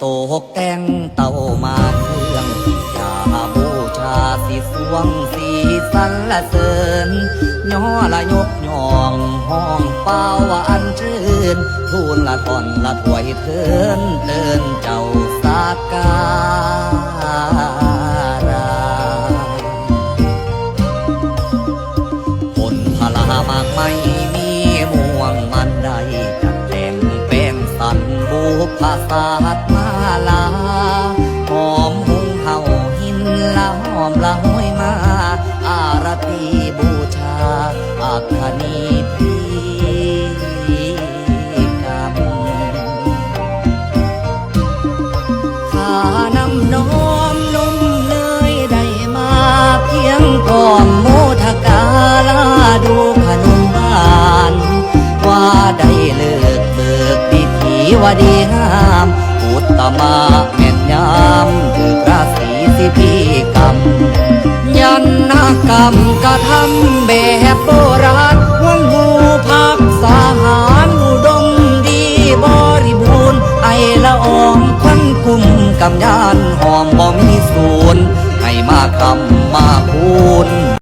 โตหกแต่งเต่ามาเครื่องยาบูชาสิสวงสีสันละเสริญย่อละยกย่องห้องเป้าวอันชื่นทูลละทอนละถวยเทินเดินเจ้าสาการาผลพลามากไม่ บุพศาสตร์มาลาหอมหุงเห่าหินละหอมละห้อยมา อารตีบูชาอัคคณีพิกรรมข้านำน้อมนุ่มเนยได้มาเพียงก่อมโมทกาลาดูขนมบาน ว่าได้เลิกีวดีงามอุตมาแม่นยามถือราศีสิพีกรรม ยันนกรรมกระทำแบบโบราณห่วงหูพักสาหารอุดมดีบริบูรณ์ไอละอองควันกุมกำยานหอมบ่มีสูนให้มาคำมาคูณ